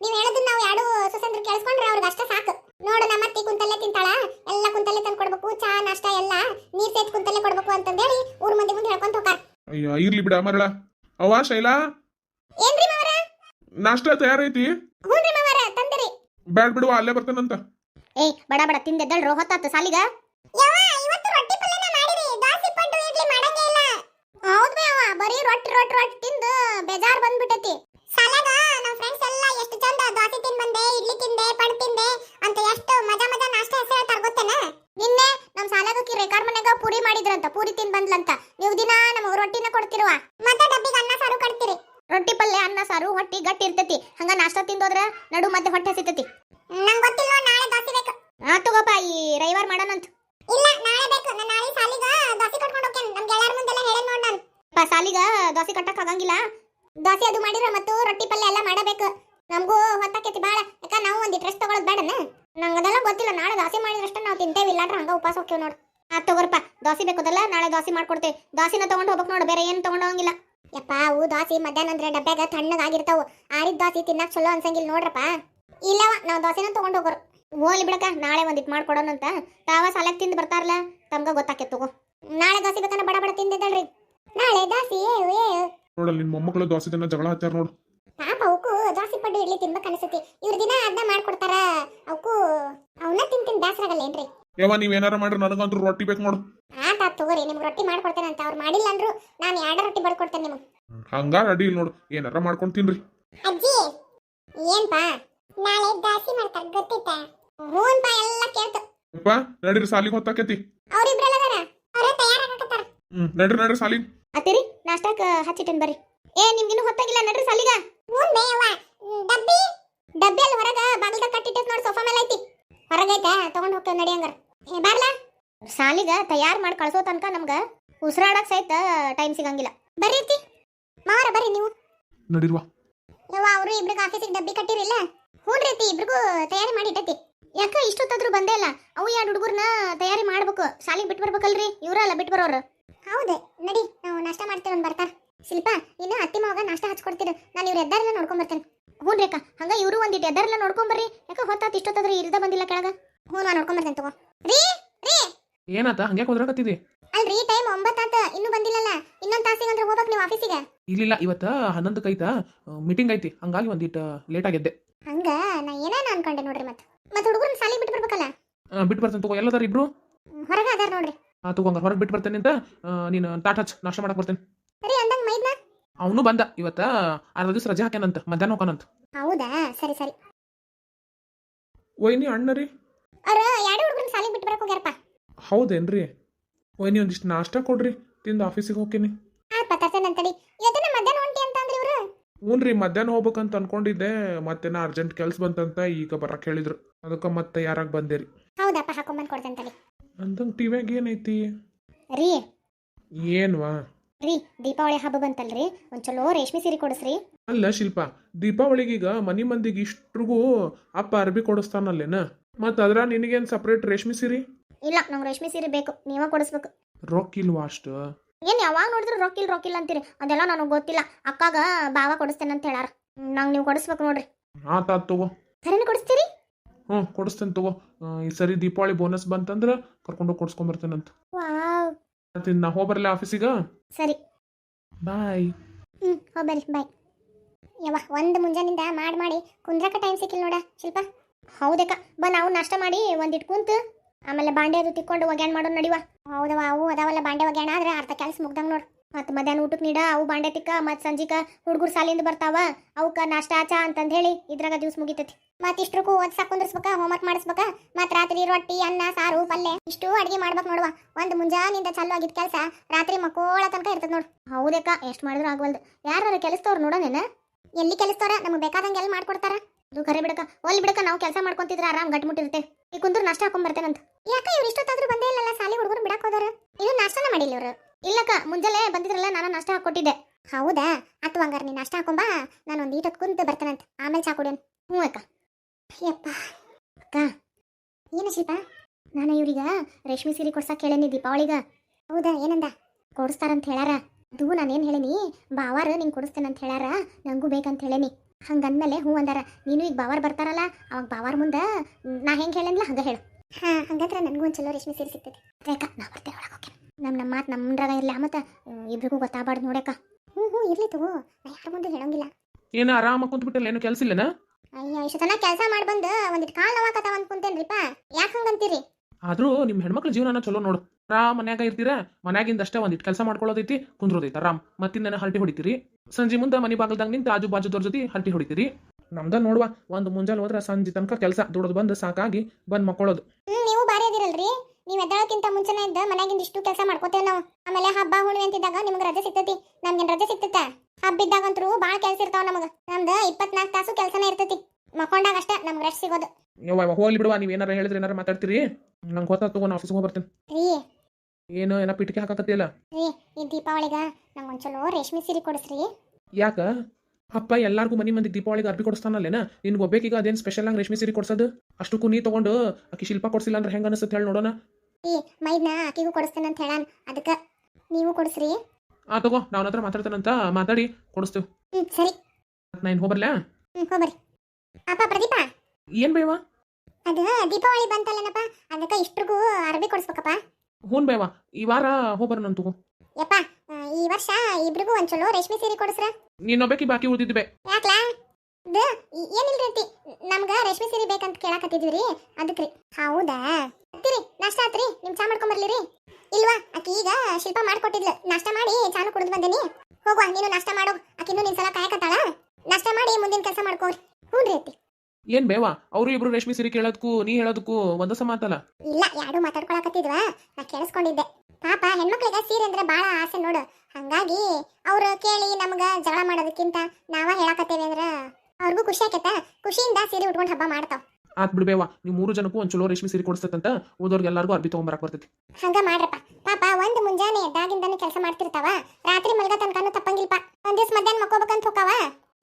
Speaker 1: ನೀವ್ ಹೇಳೋದನ್ನ ನಾವು ಯಾರು ಸೊಸಂದ್ರ ಕೇಳಿಸ್ಕೊಂಡ್ರೆ ಅವ್ರಿಗೆ ಅಷ್ಟ ಸಾಕು. ನೋಡು ನಮ್ಮ ಅತ್ತಿ ಕುಂತಲ್ಲೇ ತಿಂತಾಳ. ಎಲ್ಲ ಕುಂತಲ್ಲೇ ತಂದು ಕೊಡ್ಬೇಕು. ಚಾ ನಾಷ್ಟ ಎಲ್ಲ ನೀರ್ ಸೇತ್ ಕುಂತಲ್ಲೇ ಕೊಡ್ಬೇಕು ಅಂತಂದೇಳಿ ಊರ್ ಮಂದಿ ಮುಂದೆ ಹೇಳ್ಕೊಂತ ಹೋಗಾರ
Speaker 2: ಅಯ್ಯ ಇರ್ಲಿ ಬಿಡ ಮರಳ. ಅವ್ವ ಶೈಲಾ?
Speaker 1: ಏನ್ರಿ ಮಾವರ?
Speaker 2: ನಾಷ್ಟ ತಯಾರೈತಿ?
Speaker 1: ಹ್ಞೂನ್ರಿ ಮಾವರ ತಂದಿರಿ.
Speaker 2: ಬ್ಯಾಡ್ ಬಿಡುವ ಅಲ್ಲೇ ಬರ್ತಾನಂತ.
Speaker 1: ಏ ಬಡ ಬಡ ತಿಂದೆದ್ದಳ್ರು ಹೊತ್ತಾತು ಸಾಲಿಗ. ಇವತ್ತು ರೊಟ್ಟಿ ಪಲ್ಯನ ಮಾಡಿರಿ ದಾಸಿ ಪಡ್ಡು ಇಡ್ಲಿ ಮಾಡಂಗೇ ಇಲ್ಲ ಹೌದ್ ಬೇ ಅವ ಬರೀ ರೊಟ್ಟಿ ರೊಟ್ಟಿ ತಿಂದು ಬೇಜಾರ್ ಬಂದ್ಬಿಟ್ಟೈತಿ ಸಾಲಾಗ ನಮ್ಮ ಫ್ರೆಂಡ್ಸ್ ಎಲ್ಲ ಎಷ್ಟು ಚಂದ ದೋಸೆ ತಿನ್ ಬಂದೆ ಇಡ್ಲಿ ತಿಂದೆ ಪಡ್ ತಿಂದೆ ಅಂತ ಎಷ್ಟು ಮಜಾ ಮಜಾ ನಾಷ್ಟ ಹೆಸರು ಹೇಳ್ತಾರ ಗೊತ್ತೇನ? ನಿನ್ನೆ ನಮ್ಮ ಸಾಲಾಗಕ್ಕೆ ರೇಖಾರ್ ಮನೆಗ ಪೂರಿ ಮಾಡಿದ್ರಂತ ಪೂರಿ ತಿನ್ ಬಂದ್ಲಂತ ನೀವು ದಿನ ನಮಗೆ ರೊಟ್ಟಿನ ಕೊಡ್ತಿರುವ ಮತ್ತೆ ಡಬ್ಬಿಗೆ ಅನ್ನ ಸಾರು ಕಟ್ತೀರಿ ರೊಟ್ಟಿ ಪಲ್ಯ ಅನ್ನ ಸಾರು ಹೊಟ್ಟಿ ಗಟ್ಟಿ ಇರ್ತೈತಿ. ಹಂಗ ನಾಷ್ಟ ತಿಂದೋದ್ರ ನಡು ಮತ್ತೆ ಹೊಟ್ಟೆ ಸಿಗ್ತೈತಿ ನಂಗೆ ಗೊತ್ತಿಲ್ಲ ನಾಳೆ ದೋಸೆ ಬೇಕು? ಆ ತಗೋಪ ಈ ರವಿವಾರ ಮಾಡೋಣಂತ. ಇಲ್ಲ ನಾಳೆ ಬೇಕು. ನಾನು ನಾಳೆ ಸಾಲಿಗ ದೋಸೆ ಕಟ್ಕೊಂಡು ಹೋಗ್ತೇನೆ. ನಮ್ಮ ಗೆಳೆಯರ ಮುಂದೆಲ್ಲ ಹೇಳೇನಿ ಸಾಲಿಗ ದೋಸೆ ಕಟ್ಟಕ್ ಆಗಂಗಿಲ್ಲ. ದೋಸೆ ಅದು ಮಾಡಿರ ಮತ್ತು ರೊಟ್ಟಿ ಪಲ್ಯ ಎಲ್ಲ ಮಾಡಬೇಕು. ನಮಗೂ ಹೊತ್ತಾಕೈತಿ ಬಾಳ. ಯಾಕ ನಾವು ಒಂದು ರೆಸ್ಟ್ ತಗೊಳದ್ ಬೇಡನ ನಂಗೆ ಅದೆಲ್ಲ ಗೊತ್ತಿಲ್ಲ. ನಾಳೆ ದೋಸೆ ಮಾಡಿದ್ರಷ್ಟ ನಾವು ತಿಂತೇವಿ. ಇಲ್ಲಾಂದ್ರೆ ಹಂಗ ಉಪವಾಸ ಹೋಗ್ತೇವೆ ನೋಡು. ಆ, ತಗೋರಪ್ಪ. ದೋಸೆ ಬೇಕದಲ್ಲ, ನಾಳೆ ದೋಸೆ ಮಾಡ್ಕೊಡ್ತೇವೆ. ದೋಸೆನ ತಗೊಂಡು ಹೋಗ್ಬೇಕು ನೋಡು. ಬೇರೆ ಏನು ತಗೊಂಡು ಹೋಗಂಗಿಲ್ಲ. ಯಪ್ಪ, ಅವು ದೋಸೆ ಮಧ್ಯಾಹ್ನ ಅಂದ್ರೆ ಡಬ್ಬ್ಯಾಗ ತಣ್ಣಗಾಗಿರ್ತಾವು. ಆರಿದ ದೋಸೆ ತಿನ್ನಕ್ ಚಲೋ ಅನ್ಸಂಗಿಲ್ಲ ನೋಡ್ರಪ್ಪ. ಇಲ್ಲವ, ನಾವು ದೋಸೆನ ತಗೊಂಡು ಹೋಗೋರು. ಓಲಿ ಬಿಡಕ, ನಾಳೆ ಒಂದಿಟ್ ಮಾಡ್ಕೊಡೋಣ ಅಂತ ತಾವ ಸಾಲಕ್ಕೆ ತಿಂದು ಬರ್ತಾರಲ್ಲ, ತಮ್ಗ ಗೊತ್ತಾಕೈತೆ ತಗೋ. ನಾಳೆ ದೋಸೆ ಬೇಕಂದ್ರೆ ಬಡ ಬಡ ತಿಂದಿದ್ದಳ್ರಿ ನಾಳೆ ದಾಸಿ ಏಳು ಏಳು
Speaker 2: ನೋಡಲ್ಲ ನಿನ್ ಮೊಮ್ಮಕ್ಕಳು ದೋಸೆ ತಿನ್ನ ಜಗಳ ಹಚ್ಚಾರ ನೋಡು.
Speaker 1: ಪಾಪ ಅವಕ್ಕೂ ದೋಸೆ ಪಡ್ಡು ಇಡ್ಲಿ ತಿನ್ಬೇಕು ಅನಿಸತಿ ಇವ್ರ ದಿನ ಅದನ್ನ ಮಾಡ್ಕೊಡ್ತಾರ. ಅವಕ್ಕೂ ಅವನ್ನ ತಿನ್ ತಿನ್ ಬೇಸರ ಆಗಲ್ಲ ಏನ್ರಿ?
Speaker 2: ಯವ್ವ ನೀವ್ ಏನಾರ ಮಾಡ್ರಿ ನನಗಂತೂ ರೊಟ್ಟಿ ಬೇಕು ನೋಡು.
Speaker 1: ಆತ ತಗೋರಿ ನಿಮ್ಗೆ ರೊಟ್ಟಿ ಮಾಡ್ಕೊಡ್ತೇನೆ ಅಂತ ಅವ್ರು ಮಾಡಿಲ್ಲ ಅಂದ್ರು ನಾನು ಎರಡು ರೊಟ್ಟಿ ಬಡ್ಕೊಡ್ತೇನೆ ನಿಮ್ಗೆ.
Speaker 2: ಹಂಗ ಇಲ್ಲ ನೋಡು. ಏನಾರ ಮಾಡ್ಕೊಂಡ್ ತಿನ್ರಿ.
Speaker 1: ಅಜ್ಜಿ ಏನ್ಪಾ? ನಾಳೆ ದಾಸಿ ಮಾಡ್ತಾರ ಗೊತ್ತಿತ್ತ? ಹ್ಞೂನ್ಪಾ ಎಲ್ಲ ಕೇಳ್ತು.
Speaker 2: ಯಪ್ಪ ನಡೀರಿ ಸಾಲಿಗೆ ಹೊತ್ತಾಕೈತಿ.
Speaker 1: ಅವ್ರಿಬ್ರೆಲ್ಲ ಅದಾರ? ಅವರೇ ತಯಾರಾಗತ್ತಾರ
Speaker 2: ಹ್ಮ್ ನಡ್ರಿ ನಡ್ರಿ ಸಾಲಿಗೆ.
Speaker 1: ಅತ್ತಿರಿ ನಾಷ್ಟಾಕ ಹಚ್ಚಿಟ್ಟೇನ್ ಬರ್ರಿ. ಏ ನಿಮ್ಗಿನ್ನೂ ಹೊತ್ತಾಗಿಲ್ಲ ನಡ್ರಿ ಸಾಲಿಗ. ಡಬ್ಬಿ. ಡಬ್ಬಿ ಅಲ್ಲಿ ಹೊರಗ ಬಾಗಿಲ್ದಾಗ ಕಟ್ಟಿಟ್ಟೈತ್ ನೋಡಿ ಸೋಫಾ ಮೇಲೆ ಐತಿ. ಹೊರಗೈತೆ ತಗೊಂಡ್ ಹೋಗ್ತೇವೆ ನಡಿ ಹಂಗಾರ. ಏ ಬಾರ್ಲಾ. ಸಾಲಿಗ ತಯಾರು ಮಾಡಿ ಕಳ್ಸೋ ತನಕ ನಮ್ಗ ಉಸಿರಾಡಕ್ ಸಹಿತ ಟೈಮ್ ಸಿಗಂಗಿಲ್ಲ. ಬರ್ರಿ ಅತ್ತಿ. ಮಾವರ ಬರ್ರಿ ನೀವು.
Speaker 2: ನಡಿರ್ವಾ.
Speaker 1: ಯವ್ವ ಅವರು ಇಬ್ರಿಗೆ ಆಫೀಸಿಗೆ ಡಬ್ಬಿ ಕಟ್ಟಿರಿಲ್ಲ. ಹ್ಞೂ ಅತ್ತಿ ಇಬ್ರಿಗೂ ತಯಾರಿ ಮಾಡಿ ಇಟ್ಟೈತಿ ಯಾಕ ಇಷ್ಟೊತ್ತಾದ್ರೂ ಬಂದೇ ಇಲ್ಲ? ಅವು ಎರಡು ಹುಡುಗರ್ನ ತಯಾರಿ ಮಾಡ್ಬೇಕು. ಸಾಲಿಗೆ ಬಿಟ್ಟು ಬರ್ಬೇಕಲ್ರಿ? ಇವರಲ್ಲ ಬಿಟ್ಟು ಬರೋರು. ಹೌದು. ನಡಿ ನಾವು ನಾಷ್ಟ ಮಾಡ್ತೀವಿ ಬರ್ತಾ. ಬರ್ತಾರ ಶಿಲ್ಪ ಇನ್ನು ಅತ್ತಿ ಮಾವಾಗ ನಾಷ್ಟ ಹಚ್ಕೊಡ್ತೀರ. ನಾನು ಇವ್ರು ಎದ್ದಾರೆಲ್ಲ ನೋಡ್ಕೊಂಡ್ ಬರ್ತೇನೆ. ಹ್ಞೂ ರೇಖಾ ಹಂಗ ಇವರು ಒಂದಿಟ್ಟು ಎದ್ದಾರೆಲ್ಲ ನೋಡ್ಕೊಂಡ್ ಬರ್ರಿ. ಯಾಕ ಹೊತ್ತಾತ್ ಇಷ್ಟೊತ್ತಾದ್ರೆ ಇರ್ದ ಬಂದಿಲ್ಲ ಕೆಳಗ. ಹ್ಞೂ ನಾ ನೋಡ್ಕೊಂಡ್ ಬರ್ತೇನೆ ತಗೋ. ರೀ ರೀ.
Speaker 3: ಏನಾತ? ಹಂಗೆ ಕುದ್ರಾಕತ್ತಿದಿ
Speaker 1: ಅಲ್ರಿ ಟೈಮ್ ಒಂಬತ್ತಾತ ಇನ್ನೂ ಬಂದಿಲ್ಲಲ್ಲ. ಇನ್ನೊಂದು ತಾಸಿಗೆ ಅಂದ್ರೆ ಹೋಗ್ಬೇಕು ನೀವು ಆಫೀಸಿಗೆ.
Speaker 3: ಇಲ್ಲಿಲ್ಲ ಇವತ್ತ ಹನ್ನೊಂದು ಐತಾ. ಮೀಟಿಂಗ್ ಐತಿ. ಹಂಗಾಗಿ ಒಂದಿಟ್ಟು ಲೇಟ್ ಆಗಿದ್ದೆ.
Speaker 1: ಹಂಗ ನಾ ಏನೇನ ಅನ್ಕೊಂಡೆ ನೋಡ್ರಿ ಮತ್ತೆ ಮತ್ತೆ ಹುಡುಗರು ಸಾಲಿಗೆ ಬಿಟ್ಟು ಬರ್ಬೇಕಲ್ಲ?
Speaker 3: ಬಿಟ್ಟು ಬರ್ತೇನೆ ತಗೋ. ಎಲ್ಲದಾರ ಇಬ್ರು?
Speaker 1: ಹೊರಗೆ ಅದಾರ ನೋಡ್ರಿ.
Speaker 3: ಆ ತಗೊಂಗ ಹೊರಗೆ ಬಿಟ್ಟು ಬರ್ತೇನೆ ಅಂತ ನೀನು ಟಾಟ್ ಹಚ್ ನಾಷ್ಟ ಮಾಡಕ್ ಬರ್ತೇನೆ. ಅವನು ಬಂದ ಇವತ್ತ ಅರ್ಧ ದಿವಸ ರಜೆ ಹಾಕ್ಯಾನಂತ ಮಧ್ಯಾಹ್ನ ಹೋಗಾನಂತ
Speaker 1: ಹೌದಾ? ಸರಿ ಸರಿ.
Speaker 3: ವೈನಿ ಅಣ್ಣರಿ
Speaker 1: ಅವ್ರ ಎರಡು ಬಿಟ್ಟು ಬರಕ ಹೋಗ್ಯಾರಪ್ಪ.
Speaker 3: ಹೌದೇನ್ರಿ? ವೈನಿ ಒಂದಿಷ್ಟು ನಾಷ್ಟ ಕೊಡ್ರಿ ತಿಂದು ಆಫೀಸಿಗೆ ಹೋಗ್ತೀನಿ.
Speaker 1: ಆಯ್ತು ಇವತ್ತಿನ ಮಧ್ಯಾಹ್ನ ಹೊಂಟಿ ಅಂತ ಅಂದ್ರಿ ಇವ್ರು?
Speaker 3: ಹ್ಞೂ ರೀ ಮಧ್ಯಾಹ್ನ ಹೋಗ್ಬೇಕಂತ ಅನ್ಕೊಂಡಿದ್ದೆ ಮತ್ತೇನ ಅರ್ಜೆಂಟ್ ಕೆಲ್ಸ ಬಂತಂತ ಈಗ ಬರಕ್ ಹೇಳಿದ್ರು. ಅದಕ್ಕೆ ಮತ್ತೆ ಯಾರಾಗ ಬಂದೇರಿ.
Speaker 1: ಹೌದಪ್ಪ ಹಾಕೊಂಬಂದ್ ಕೊಡ್ತೇನೆ ತಡಿ.
Speaker 3: ಅಂದಂಗೆ ಟಿವ್ಯಾಗ ಏನೈತಿ?
Speaker 1: ರೀ.
Speaker 3: ಏನ್ವಾ?
Speaker 1: ರೀ ದೀಪಾವಳಿ ಹಬ್ಬ ಬಂತಲ್ರಿ. ಒಂದ್ ಚಲೋ ರೇಷ್ಮೆ ಸೀರೆ ಕೊಡಿಸ್ರಿ.
Speaker 3: ಅಲ್ಲ ಶಿಲ್ಪ ದೀಪಾವಳಿಗೀಗ ಮನಿ ಮಂದಿಗೆ ಇಷ್ಟ್ರಿಗೂ ಅಪ್ಪ ಅರ್ಬಿ ಕೊಡಿಸ್ತಾನಲ್ಲೇನ? ಮತ್ತ ಅದ್ರ ನಿನಗೇನ್ ಸಪ್ರೇಟ್ ರೇಷ್ಮೆ ಸೀರೆ?
Speaker 1: ಇಲ್ಲ ನಂಗೆ ರೇಷ್ಮೆ ಸೀರೆ ಬೇಕು. ನೀವ ಕೊಡಿಸ್ಬೇಕು.
Speaker 3: ರೊಕ್ಕ ಇಲ್ವಾ ಅಷ್ಟು?
Speaker 1: ಏನ್ ಯಾವಾಗ ನೋಡಿದ್ರು ರೊಕ್ಕಿಲ್ ರೊಕ್ಕಿಲ್ಲ ಅಂತೀರಿ. ಅದೆಲ್ಲ ನನಗೆ ಗೊತ್ತಿಲ್ಲ. ಅಕ್ಕಾಗ ಬಾವ ಕೊಡಿಸ್ತೇನೆ ಅಂತ ಹೇಳಾರ. ನಂಗೆ ನೀವು ಕೊಡಿಸ್ಬೇಕು ನೋಡ್ರಿ.
Speaker 3: ಆತ್ ತಗೋ.
Speaker 1: ಖರೇನ ಕೊಡಿಸ್ತೀರಿ?
Speaker 3: ಹ್ಞೂ ಕೊಡಿಸ್ತೇನೆ ತಗೋ. ಈ ಸರಿ ದೀಪಾವಳಿ ಬೋನಸ್ ಬಂತಂದ್ರೆ ಕರ್ಕೊಂಡೋಗಿ ಕೊಡ್ಸ್ಕೊಂಬರ್ತೇನಂತ.
Speaker 1: ವಾವ್.
Speaker 3: ಮತ್ತೆ ನಾ. ಹೋಗ್ಬರಲ್ಲ ಆಫೀಸಿಗ
Speaker 1: ಸರಿ.
Speaker 3: ಬಾಯ್
Speaker 1: ಹ್ಞೂ ಹೋಗ್ಬರ್ರಿ ಬಾಯ್ ಯವ್ವ ಒಂದು ಮುಂಜಾನಿಂದ ಮಾಡಿ ಮಾಡಿ. ಕುಂದ್ರಕ ಟೈಮ್ ಸಿಕ್ಕಿಲ್ಲ ನೋಡ ಶಿಲ್ಪ. ಹೌದಕ್ಕ ಬಾ ನಾವು ನಾಷ್ಟ ಮಾಡಿ ಒಂದಿಟ್ಟು ಕುಂತು ಆಮೇಲೆ ಬಾಂಡೆ ಅದು ತಿಕ್ಕೊಂಡು ಒಗ್ಯಾಣ ಮಾಡೋ ನಡಿವ. ಹೌದವ ಅವು ಅದಾವಲ್ಲ ಬಾಂಡೆ ಒಗ್ಯಾಣ ಆದ್ರೆ ಅರ್ಧ ಕೆಲಸ ಮುಗ್ದಂಗೆ ನೋಡು. ಮತ್ತು ಮಧ್ಯಾಹ್ನ ಊಟಕ್ಕೆ ನೀಡ, ಅವು ಬಾಂಡೆತಿಕ್ಕ, ಮತ್ತು ಸಂಜಿಕ ಹುಡುಗರು ಸಾಲಿಂದ ಬರ್ತಾವ. ಅವಕ್ಕ ನಾಷ್ಟ, ಚಾ ಅಂತಂದು ಹೇಳಿ ಇದ್ರಾಗ ದಿವ್ಸ ಮುಗಿತೈತಿ. ಮತ್ತು ಇಷ್ಟಕ್ಕೂ ಓದ್ಸಾಕ್ ಕುಂದ್ರಸ್ಬೇಕ ಹೋಮ್ವರ್ಕ್ ಮಾಡಿಸ್ಬೇಕ. ಮತ್ತು ರಾತ್ರಿ ರೊಟ್ಟಿ, ಅನ್ನ, ಸಾರು, ಪಲ್ಯ ಇಷ್ಟು ಅಡಿಗೆ ಮಾಡ್ಬೇಕು ನೋಡುವ. ಒಂದು ಮುಂಜಾನಿಂದ ಚಲೋ ಆಗಿದ್ದ ಕೆಲಸ ರಾತ್ರಿ ಮಕ್ಕೋಳ ತನಕ ಇರ್ತದ ನೋಡು. ಹೌದಕ್ಕ ಎಷ್ಟು ಮಾಡಿದ್ರು ಆಗವಲ್ದು. ಯಾರು ಕೆಲಸದವ್ರು ನೋಡೋನೇನ ಎಲ್ಲಿ ಕೆಲಸದವ್ರ? ನಮಗೆ ಬೇಕಾದಂಗೆ ಎಲ್ಲಿ ಮಾಡ್ಕೊಡ್ತಾರ? ಅದು ಕರೆ ಬಿಡಕ ಒಲ್ಲಿ ಬಿಡಕ ನಾವು ಕೆಲಸ ಮಾಡ್ಕೊಂತಿದ್ರ ಆರಾಮ್ ಗಟ್ಮುಟ್ಟಿರ್ತೇವೆ ಈ ಕುಂದ್ರು ನಾಷ್ಟ ಹಾಕೊಂಡ್ ಬರ್ತೇನಂತ ಯಾಕ ಇವ್ರು ಇಷ್ಟೊತ್ತಾದ್ರೂ ಬಂದೇ ಇಲ್ಲಲ್ಲ, ಸಾಲಿ ಹುಡುಗರು ಬಿಡಕ್ ಹೋದವ್ರು ಇದು ನಾಷ್ಟನ ಮಾಡಿಲ್ಲ ಇವ್ರು? ಇಲ್ಲಕ್ಕ, ಮುಂಜಾನೆ ಬಂದಿದ್ರಲ್ಲ, ನಾನು ನಾಷ್ಟ ಹಾಕೊಟ್ಟಿದ್ದೆ. ಹೌದಾ? ಅಥವಾ ಹಂಗಾರ ನೀನು ನಾಷ್ಟ ಹಾಕೊಂಬಾ ನಾನು ಒಂದು ಈಟೊತ್ತು ಕುಂತು ಬರ್ತೇನಂತ ಆಮೇಲೆ ಚಾ ಕುಡಿಯೋಣ. ಹ್ಞೂ ಅಕ್ಕ. ಯಪ್ಪ. ಅಕ್ಕ, ಏನು ಶಿಲ್ಪ? ನಾನು ಇವ್ರಿಗ ರೇಷ್ಮೆ ಸೀರೆ ಕೊಡ್ಸಕ್ಕೆ ಹೇಳೇನಿ ದೀಪಾವಳಿಗ. ಹೌದಾ? ಏನಂದ? ಕೊಡಿಸ್ತಾರಂತ ಹೇಳಾರ. ಅದು ನಾನೇನು ಹೇಳೇನಿ ಬಾವಾರ ನಿಂಗೆ ಕೊಡಿಸ್ತೇನೆ ಅಂತ ಹೇಳಾರ. ನಂಗೂ ಬೇಕಂತ ಹೇಳೇನಿ. ಹಂಗಂದ್ಮೇಲೆ ಹ್ಞೂ ಅಂದಾರ. ನೀನು ಈಗ ಬಾವಾರ್ ಬರ್ತಾರಲ್ಲ, ಅವಾಗ ಬಾವಾರ ಮುಂದೆ ನಾ ಹೆಂಗೆ ಹೇಳೇನಿಲ್ಲ, ಹಂಗೆ ಹೇಳು. ಹಾಂ, ಹಂಗಂದ್ರೆ ನನಗೂ ಒಂದು ಚಲೋ ರೇಷ್ಮೆ ಸೀರೆ ಸಿಗ್ತೈತಿ. ಬೇಕಾ ನಾ ಬರ್ತೇನೆ ಒಳಗೆ ಹೋಗಿ ನಮ್ಮ ನಮ್ಮ ಮಾತು ನಮ್ಮದ್ರಾಗ ಇರಲಿ. ಮತ್ತು ಇಬ್ರಿಗೂ ಗೊತ್ತಾಗಬಾರ್ದು ನೋಡಕ್ಕ. ಹ್ಞೂ ಹ್ಞೂ ಇರಲಿ ತಗೋ. ನಾ ಯಾರ ಮುಂದೆ ಹೇಳೋಂಗಿಲ್ಲ.
Speaker 3: ಏನು ಆರಾಮ ಕುಂತ್ಬಿಟ್ಟಲ್ಲ ಏನು ಕೆಲಸ ಇಲ್ಲನ?
Speaker 1: ಅಯ್ಯ ಇಷ್ಟು ಜನ ಕೆಲಸ ಮಾಡಿ ಬಂದು ಒಂದಿಟ್ಟು ಕಾಲು ನೋವಾಕತ್ತಾವ ಅನ್ಕೊಂತೇನ್ರಿಪ್ಪ ಯಾಕೆ ಹಂಗಂತೀರಿ?
Speaker 3: ಆದರೂ ನಿಮ್ಮ ಹೆಣ್ಮಕ್ಳ ಜೀವನನ ಚಲೋ ನೋಡು. ಆರಾಮ್ ಮನ್ಯಾಗ ಇರ್ತೀರ ಮನ್ಯಾಗಿಂದ ಅಷ್ಟೇ ಒಂದಿಟ್ಟು ಕೆಲಸ ಮಾಡ್ಕೊಳ್ಳೋದೈತಿ ಕುಂದ್ರೋದೈತಿ ಆರಾಮ್. ಮತ್ತಿನ್ನ ಹರಟಿ ಹೊಡಿತೀರಿ. ಸಂಜೆ ಮುಂದೆ ಮನೆ ಬಾಗಲ್ದಾಗ ನಿಂತು ಆಜು ಬಾಜುದವ್ರ ಜೊತೆ ಹರಟಿ ಹೊಡಿತೀರಿ. ನಮ್ದ ನೋಡುವ ಒಂದು ಮುಂಜಾನೆ ಹೋದ್ರ ಸಂಜೆ ತನಕ ಕೆಲಸ ದುಡ್ದು ಬಂದು ಸಾಕಾಗಿ ಬಂದು ಮಕ್ಕೊಳ್ಳೋದು
Speaker 1: ನೀವು ಬಾರಿ ಅದಿರಲ್ರಿ. ನೀವು ಎದ್ದಾಳಕ್ಕಿಂತ ಮುಂಚೆನೇ ಇದ್ದ ಮನೆಗಿಂದ ಇಷ್ಟು ಕೆಲಸ ಮಾಡ್ಕೋತೇವೆ ನಾವು. ಆಮೇಲೆ ಹಬ್ಬ ಹುಣ್ಣಿಮೆ ಅಂತಿದ್ದಾಗ ನಿಮ್ಗೆ ರಜೆ ಸಿಗ್ತೈತಿ. ನಮ್ಗೇನು ರಜೆ ಸಿಗ್ತೈತ? ಹಬ್ಬ ಇದ್ದಾಗಂತರೂ ಭಾಳ ಕೆಲಸ ಇರ್ತಾವ ನಮಗೆ. ನಮ್ದು ಇಪ್ಪತ್ನಾಲ್ಕು ತಾಸು ಕೆಲಸನೇ ಇರ್ತೈತಿ. ಮಕ್ಕೊಂಡಾಗ ಅಷ್ಟೇ ನಮ್ಗೆ ರೆಸ್ಟ್ ಸಿಗೋದು.
Speaker 3: ಯವ್ವ ಹೋಗ್ಲಿ ಬಿಡುವ ನೀವು ಏನಾರ ಹೇಳಿದ್ರೆ ಏನಾರ ಮಾತಾಡ್ತೀರಿ? ನಂಗೆ ಗೊತ್ತಾಗ ತಗೋ ಆಫೀಸ್ಗೆ ಹೋಗಿ ಬರ್ತೀನಿ.
Speaker 1: ರೀ.
Speaker 3: ಏನು ಏನೋ ಪಿಟಿಕೆ ಹಾಕಕತ್ತಿಯಲ್ಲ?
Speaker 1: ರೀ ಈ ದೀಪಾವಳಿಗ ನಂಗೊಂದ್ ಚಲೋ ರೇಷ್ಮೆ ಸೀರೆ ಕೊಡಿಸ್ರಿ.
Speaker 3: ಯಾಕ? ಅಪ್ಪ ಎಲ್ಲಾರ್ಗೂ ಮನಿ ಮಂದಿ ದೀಪಾವಳಿಗೆ ಅರ್ಬಿ ಕೊಡಿಸ್ತಾನಲ್ಲೇನ? ನಿನ್ಗೆ ಒಬ್ಬೇಕೀಗ ಅದೇನು ಸ್ಪೆಷಲ್ ಆಗಿ ರೇಷ್ಮೆ ಸೀರೆ ಕೊಡ್ಸೋದು? ಅಷ್ಟಕ್ಕೂ ನೀ ತಗೊಂಡು ಆಕಿ ಶಿಲ್ಪ ಕೊಡ್ಸಿಲ್ಲ ಅಂದ್ರೆ ಹೆಂಗ ಅನಿಸುತ್ತೆ ಹೇಳಿ ನೋಡೋಣ.
Speaker 1: ಈ ಮೈದ್ನ ಆಕಿಗೂ ಕೊಡಿಸ್ತೇನೆ ಅಂತ ಹೇಳಾನ. ಅದಕ್ಕೆ ನೀವು ಕೊಡಿಸ್ರಿ.
Speaker 3: ಆ ತಗೋ ನಾವ್ ಹತ್ರ ಮಾತಾಡ್ತಾನಂತ ಮಾತಾಡಿ ಕೊಡಿಸ್ತೀವಿ.
Speaker 1: ಹ್ಞೂ ಸರಿ.
Speaker 3: ನಾ ಇನ್ ಹೋಗ್ಬರ್ಲ್ಯಾ
Speaker 1: ಹ್ಞೂ ಹೋಗ್ಬರ್ರಿ. ಅಪ್ಪ ಪ್ರದೀಪ?
Speaker 3: ಏನ್ ಬೇವ?
Speaker 1: ಅದು ದೀಪಾವಳಿ ಬಂತಲ್ಲನಪ್ಪ ಅದಕ್ಕೆ ಇಷ್ಟ್ರಿಗೂ ಅರ್ಬಿ ಕೊಡಿಸ್ಬೇಕಪ್ಪ.
Speaker 3: ಹ್ಞೂ ಬೇವ ಈ ವಾರ ಹೋಗ್ಬರ್ ನಾನು ತಗೋ.
Speaker 1: ಯಪ್ಪ ಈ ವರ್ಷ ಇಬ್ರಿಗೂ ಒಂದ್ ಚಲೋ ರೇಷ್ಮೆ ಸೀರೆ ಕೊಡಿಸ್ರ.
Speaker 3: ಬೇಕಿ ಬಾಕಿ ಉಳಿದಿದ್ದೆ
Speaker 1: ಯಾಕ್ಲಾ? ಇದು ಏನಿಲ್ರಿ ಅಂತಿ ನಮ್ಗ ರೇಷ್ಮೆ ಸೀರೆ ಬೇಕಂತ ಕೇಳಾಕತ್ತಿದ್ವಿ ರೀ ಅದಕ್ರಿ. ಹೌದಾ? ಅತ್ತಿರಿ ನಾಷ್ಟ ಆತ್ರಿ? ನಿಮ್ ಚಾ ಮಾಡ್ಕೊಂಬರ್ಲಿರಿ? ಇಲ್ವಾ? ಆಕಿ ಈಗ ಶಿಲ್ಪ ಮಾಡ್ಕೊಟ್ಟಿದ್ಲು. ನಾಷ್ಟ ಮಾಡಿ ಚಾನು ಕುಡಿದು ಬಂದೇನಿ. ಹೋಗುವ ನೀನು ನಾಷ್ಟ ಮಾಡು. ಆಕಿನ್ನು ನಿನ್ ಸಲ ಕಾಯಕತ್ತಾಳ. ನಾಷ್ಟ ಮಾಡಿ ಮುಂದಿನ ಕೆಲಸ ಮಾಡ್ಕೋರಿ. ಹ್ಞೂನ್ರಿ ಅತ್ತಿ.
Speaker 3: ಏನ್ ಬೇವಾ? ಅವ್ರು ಇಬ್ರು ರೇಷ್ಮೆ ಸೀರೆ ಕೇಳೋದಕ್ಕೂ ನೀ ಹೇಳೋದಕ್ಕೂ ಒಂದ ಸಮಾತಲ್ಲ
Speaker 1: ಇಲ್ಲ ಯಾರು ಮಾತಾಡ್ಕೊಳಕತ್ತಿದ್ವಾ? ನಾ ಕೇಳಿಸ್ಕೊಂಡಿದ್ದೆ. ಪಾಪ ಹೆಣ್ಮಕ್ಳಿಗೆ ಸೀರೆ ಅಂದ್ರೆ ಬಹಳ ಆಸೆ ನೋಡು. ಹಂಗಾಗಿ ಅವ್ರು ಕೇಳಿ ನಮ್ಗ ಜಗಳ ಮಾಡೋದಕ್ಕಿಂತ ನಾವ ಹೇಳಾಕತ್ತೇವೆ ಅಂದ್ರ ಅವ್ರಿಗೂ ಖುಷಿ ಆಕೇತ? ಖುಷಿಯಿಂದ ಸೀರೆ ಉಟ್ಕೊಂಡು ಹಬ್ಬ ಮಾಡ್ತಾವ.
Speaker 3: ಆತ್ ಬಿಡ್ಬೇವ ನೀವು ಮೂರು ಜನಕ್ಕೂ ಒಂದ್ ಚಲೋ ರೇಷ್ಮೆ ಸೀರೆ ಕೊಡಿಸ್ತಂತ ಓದೋರ್ಗೆ ಎಲ್ಲಾರ್ಗು ಅರ್ಬಿ ತಗೊಂಬರಕ್ ಬರ್ತೈತಿ.
Speaker 1: ಹಂಗ ಮಾಡ್ರಪ್ಪ. ಪಾಪ ಒಂದ್ ಮುಂಜಾನೆ ಎದ್ದಾಗಿಂದಾನೆ ಕೆಲಸ ಮಾಡ್ತಿರ್ತಾವ ರಾತ್ರಿ ಮಲ್ಗ ತನಕನೂ ತಪ್ಪಂಗಿಲ್ಪ. ಒಂದ್ ದಿವ್ಸ ಮಧ್ಯಾಹ್ನ ಮಕ್ಕೋಬೇಕಂತ ಹೋಕಾವ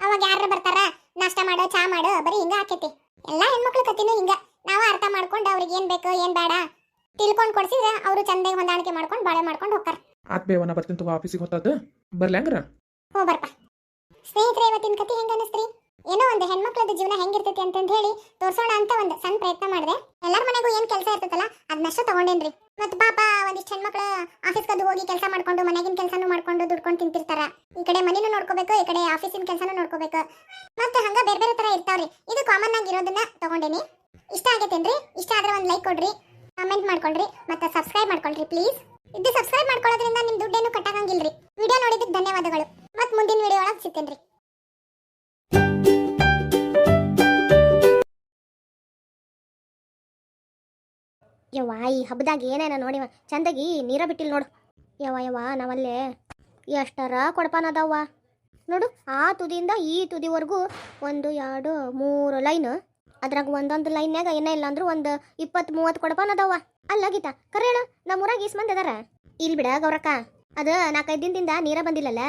Speaker 1: ಅವಾಗ ಯಾರ ಬರ್ತಾರ? ನಾಷ್ಟ ಮಾಡು ಚಾ ಮಾಡು ಬರೀ ಹಿಂಗ ಆಕೇತಿ. ಎಲ್ಲಾ ಹೆಣ್ಮಕ್ಳ ಕತಿನೂ ಹಿಂಗ. ನಾವ ಅರ್ಥ ಮಾಡ್ಕೊಂಡು ಅವ್ರಿಗೆ ಏನ್ ಬೇಕು ಏನ್ ಬೇಡ ತಿಳ್ಕೊಂಡ್ ಕೊಡ್ಸಿದ್ರ ಅವರು ಚಂದಾಗಿ ಹೊಂದಾಣಿಕೆ ಮಾಡ್ಕೊಂಡು ಬಾಳೆ ಮಾಡ್ಕೊಂಡು ಹೋಗ್ತಾರ
Speaker 3: ಆತ್ ಬೇವ ನಾ ಬರ್ತೀನಿ ತಗೋ ಆಫೀಸಿಗೆ ಹೊತ್ತಾದ ಬರ್ಲ್ಯಾಂಗ್ರ
Speaker 1: ಹೋ ಬರ್ಪ. ಸ್ನೇಹಿತರೆ ಇವತ್ತಿನ ಕತಿ ಹೆಂಗ ಅನಿಸ್ತ್ರಿ? ಏನೋ ಒಂದು ಹೆಣ್ಮಕ್ಳದ ಜೀವನ ಹೆಂಗಿರ್ತೈತಿ ಅಂತಂದು ಹೇಳಿ ತೋರ್ಸೋಣ ಅಂತ ಒಂದು ಸಣ್ಣ ಪ್ರಯತ್ನ ಮಾಡಿದೆ. ಎಲ್ಲರ ಮನೆಗೂ ಏನ್ ಕೆಲಸ ಇರ್ತೈತಲ್ಲ ಅದನ್ನಷ್ಟು ತಗೊಂಡೇನ್ರಿ. ಮತ್ ಪಾಪ ಒಂದಿಷ್ಟು ಹೆಣ್ಮಕ್ಳು ಆಫೀಸ್ ಕದ್ದು ಹೋಗಿ ಕೆಲಸ ಮಾಡ್ಕೊಂಡು, ಮನೆಗಿನ ಕೆಲಸನೂ ಮಾಡ್ಕೊಂಡು ದುಡ್ಕೊಂಡು ತಿಂತಿರ್ತಾರ. ಈ ಕಡೆ ಮನೇನು ನೋಡ್ಕೋಬೇಕು, ಈ ಕಡೆ ಆಫೀಸಿನ ಕೆಲಸನೂ ನೋಡ್ಕೋಬೇಕು. ಮತ್ತೆ ಹಂಗ ಬೇರೆ ಬೇರೆ ತರ ಇರ್ತಾವ್ರಿ. ಇದು ಕಾಮನ್ ಆಗಿ ಇರೋದನ್ನ ತಗೊಂಡೇನಿ. ಇಷ್ಟ ಆಗೈತೇನ್ರಿ? ಇಷ್ಟ ಆದ್ರೆ ಒಂದು ಲೈಕ್ ಕೊಡ್ರಿ ಕಮೆಂಟ್ ಮಾಡ್ಕೊಳ್ರಿ, ಮತ್ತೆ ಸಬ್ಸ್ಕ್ರೈಬ್ ಮಾಡ್ಕೊಳ್ರಿ ಪ್ಲೀಸ್ ಇದು ಸಬ್ಸ್ಕ್ರೈಬ್ ಮಾಡ್ಕೊಳ್ಳೋದ್ರಿಂದ ನಿಮ್ ದುಡ್ಡೇನು ಕಟ್ಟಾಗಂಗಿಲ್ರಿ. ವಿಡಿಯೋ ನೋಡಿದ್ದಕ್ಕೆ ಧನ್ಯವಾದಗಳು. ಯವ್ವ, ಈ ಹಬ್ಬದಾಗ ಏನೇನ ನೋಡಿವ? ಚಂದಾಗಿ ನೀರ ಬಿಟ್ಟಿಲ್ ನೋಡು. ಯವ್ವ ಯವ್ವ, ನಾವಲ್ಲೇ ಎಷ್ಟರ ಕೊಡಪಾನ ಅದಾವ ನೋಡು, ಆ ತುದಿಯಿಂದ ಈ ತುದಿವರೆಗೂ ಒಂದು, ಎರಡು, ಮೂರು ಲೈನ್. ಅದ್ರಾಗ ಒಂದೊಂದು ಲೈನ್ಯಾಗ ಏನೇ ಇಲ್ಲ ಅಂದ್ರೂ ಒಂದು ಇಪ್ಪತ್ತು ಮೂವತ್ತು ಕೊಡಪಾನ ಅದಾವ ಅಲ್ಲ ಗೀತಾ, ಕರೆ ಹೇಳು, ನಮ್ಮೂರಾಗ ಈಸ್ ಮಂದಿ ಅದಾರ? ಇಲ್ಲಿ ಬಿಡ ಗೌರಕ್ಕ, ಅದು ನಾಲ್ಕೈದು ದಿನದಿಂದ ನೀರ ಬಂದಿಲ್ಲಲ್ಲ?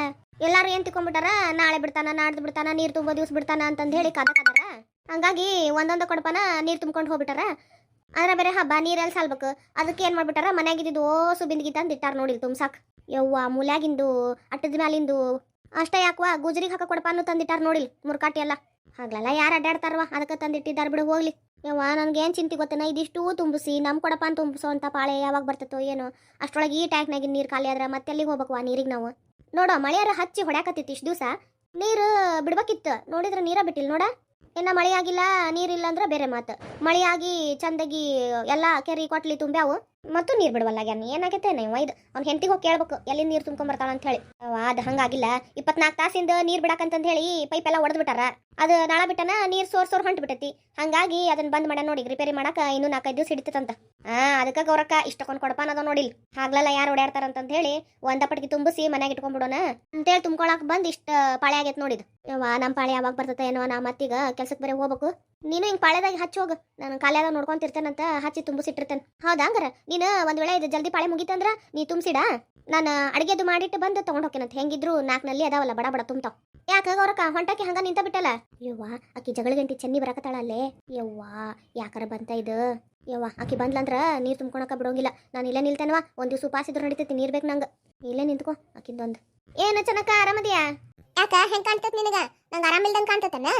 Speaker 1: ಎಲ್ಲಾರು ಏನ್ ತಿಕೊಂಡ್ಬಿಟ್ಟಾರ ನಾಳೆ ಬಿಡ್ತಾನ, ನಾಡ್ದು ಬಿಡ್ತಾನ, ನೀರ್ ತುಂಬೋ ದಿವ್ಸ ಬಿಡ್ತಾನ ಅಂತಂದ್ ಹೇಳಿ ಕದ ಹಾಗಾಗಿ ಹಂಗಾಗಿ ಒಂದೊಂದು ಕೊಡಪಾನ ನೀರ್ ತುಂಬ್ಕೊಂಡು ಹೋಗ್ಬಿಟ್ಟಾರ? ಆದ್ರೆ ಬೇರೆ ಹಬ್ಬ, ನೀರಲ್ಲಿ ಸಾಲ್ಬೇಕು. ಅದಕ್ಕೆ ಏನ್ ಮಾಡ್ಬಿಟ್ಟಾರ? ಮನ್ಯಾಗಿದ್ದು ಓಸು ಬಿಂದಿಗೆ ತಂದು ಇಟ್ಟಾರ ನೋಡಿ ತುಮ್ಸಾಕ್. ಯವ್ವ, ಮೂಲ್ಯಾಗಿಂದು, ಅಟ್ಟದ ಮ್ಯಾಲಿಂದು. ಅಷ್ಟೇ ಯಾಕವಾ? ಗುಜರಿಗೆ ಹಾಕ ಕೊಡಪಾನು ತಂದಿಟ್ಟಾರ ನೋಡಿಲ್ ಮುರ್ಕಾಟಿ ಎಲ್ಲ. ಹಾಗಲ್ಲ ಯಾರು ಅಡ್ಡಾಡ್ತಾರವ ಅದಕ್ಕೆ ತಂದಿಟ್ಟಿದ್ದಾರೆ ಬಿಡು, ಹೋಗ್ಲಿ. ಯವ್ವ ಏನು ಚಿಂತೆ ಗೊತ್ತೇನ? ಇದಿಷ್ಟು ತುಂಬಿಸಿ ನಮ್ಮ ಅಂತ ತುಂಬಿಸೋ ಅಂತ ಪಾಳೆ ಯಾವಾಗ ಬರ್ತೈತೋ ಏನೋ. ಅಷ್ಟೊಳಗೆ ಈ ಟ್ಯಾಂಕ್ನಾಗಿನ ನೀರು ಖಾಲಿ ಆದ್ರೆ ಮತ್ತೆ ಎಲ್ಲಿಗೆ ಹೋಗ್ಬೇಕು ಆ ನೀರಿಗೆ ನಾವು? ನೋಡೋ, ಮಳೆಯಾರ ಹಚ್ಚಿ ಹೊಡ್ಯಾಕತ್ತಿತ್ತು ಇಷ್ಟು ದಿವಸ. ನೀರು ಬಿಡ್ಬೇಕಿತ್ತು. ನೋಡಿದ್ರೆ ನೀರ ಬಿಟ್ಟಿಲ್ಲ ನೋಡ. ಇನ್ನ ಮಳೆ ಆಗಿಲ್ಲ ನೀರಿಲ್ಲ ಅಂದ್ರೆ ಬೇರೆ ಮಾತು. ಮಳೆ ಆಗಿ ಚಂದಾಗಿ ಎಲ್ಲ ಕೆರಿ ಕೊಟ್ಲಿ ತುಂಬ್ಯಾವು ಮತ್ತು ನೀರು ಬಿಡವಲ್ಲಾಗ್ಯಾನ ಏನಾಗೈತೆ ನೀವು ಇದು ಅವ್ನ ಹೆಂಡತಿಗೆ ಹೋಗಿ ಕೇಳ್ಬೇಕು. ಎಲ್ಲಿ ನೀರು ತುಂಬ್ಕೊಂಬರ್ತಾಳ ಅಂತ ಹೇಳಿ. ಅದು ಹಂಗಾಗಿಲ್ಲ. ಇಪ್ಪತ್ನಾಲ್ಕು ತಾಸಿಂದ ನೀರು ಬಿಡಕಂತಂದು ಹೇಳಿ ಪೈಪ್ ಎಲ್ಲ ಒಡೆದು ಬಿಟ್ಟಾರ ಅದು ನಾಳ ಬಿಟ್ಟನ ನೀರು ಸೋರ್ ಸೋರ್ ಹೊಂಟು ಬಿಟ್ಟೈತಿ ಹಂಗಾಗಿ ಅದನ್ನ ಬಂದ್ ಮಾಡ್ಯಾನ ನೋಡಿ. ರಿಪೇರಿ ಮಾಡಕ ಇನ್ನೂ ನಾಲ್ಕೈದು ದಿವಸ ಹಿಡಿತೈತಂತ. ಆ, ಅದಕ್ಕೆ ಗೌರಕ್ಕ ಇಷ್ಟಕೊಂಡ್ ಕೊಡಪಾನ ಅದ ನೋಡಿಲ್. ಹಾಗ್ಲೆಲ್ಲ ಯಾರು ಓಡಾಡ್ತಾರಂತ ಹೇಳಿ ಒಂದ ಪಟ್ಟಿಗೆ ತುಂಬಿಸಿ ಮನೆಗೆ ಇಟ್ಕೊಂಡ್ಬಿಡೋಣ ಅಂತೇಳಿ ತುಂಬ್ಕೊಳಕ್ ಬಂದು ಇಷ್ಟ ಪಾಳೆ ಆಗೈತೆ ನೋಡಿದ್ ನಮ್ಮ ಪಾಳೆ ಯಾವಾಗ ಬರ್ತೈತೆ ಏನೋ ನಾ ಮತ್ತೀಗ ಕೆಲ್ಸಕ್ಕೆ ಬರೀ ಹೋಗ್ಬೇಕು. ನೀನು ಹಿಂಗೆ ಪಾಳೆದಾಗ ಹಚ್ಚಿ ಹೋಗು. ನಾನು ಕಾಲ್ಯಾಗ ನೋಡ್ಕೊಂತಿರ್ತೇನಂತ ಹಚ್ಚಿ ತುಂಬಿಸಿಟ್ಟಿರ್ತೇನೆ. ಹೌದಾ ಹಂಗಾರ ನೀನು ಒಂದು ವೇಳೆ ಇದು ಜಲ್ದಿ ಪಾಳೆ ಮುಗೀತಂದ್ರೆ ನೀ ತುಂಬಿಸಿಡ? ನಾನು ಅಡುಗೆದು ಮಾಡಿಟ್ಟು ಬಂದು ತೊಗೊಂಡು ಹೋಗ್ತೇನಂತ. ಹೆಂಗಿದ್ರು ನಾಲ್ಕನಲ್ಲಿ ಅದಾವಲ್ಲ, ಬಡ ಬಡ ತುಂಬ ಯಾಕೆ ಅವ್ರಕ್ಕ? ಹೊಂಟಕ್ಕೆ ಹಂಗ ನಿಂತ ಬಿಟ್ಟಲ್ಲ? ಯವ್ವಾ ಅಕ್ಕಿ ಜಗಳ ಗಂಟಿ ಚೆನ್ನಿ ಬರಕತ್ತಾಳ ಅಲ್ಲೇ ಯವ್ವ, ಯಾಕಾರ ಬಂತ ಇದು? ಯವ್ವ, ಆಕಿ ಬಂದ್ಲಂದ್ರ ನೀರು ತುಂಬ್ಕೊಳಕ ಬಿಡೋಂಗಿಲ್ಲ. ನಾನು ಇಲ್ಲೇ ನಿಲ್ತೇನವ ಒಂದು ದಿವಸ ಉಪಾಸಿದ್ರು ನಡೀತೈತಿ, ನೀರು ಬೇಕು ನಂಗ. ಇಲ್ಲೇ ನಿಂತ್ಕೊ, ಆಕಿಂದೊಂದು. ಏನು ಚೆನ್ನಕ್ಕ ಆರಾಮದಿಯಾ? ಯಾಕ? ಹೆಂಗ್ ಕಾಣ್ತತ್ ನಿನಗ? ನಂಗೆ ಆರಾಮಿಲ್ದಂಗ್ ಕಾಣ್ತತನ?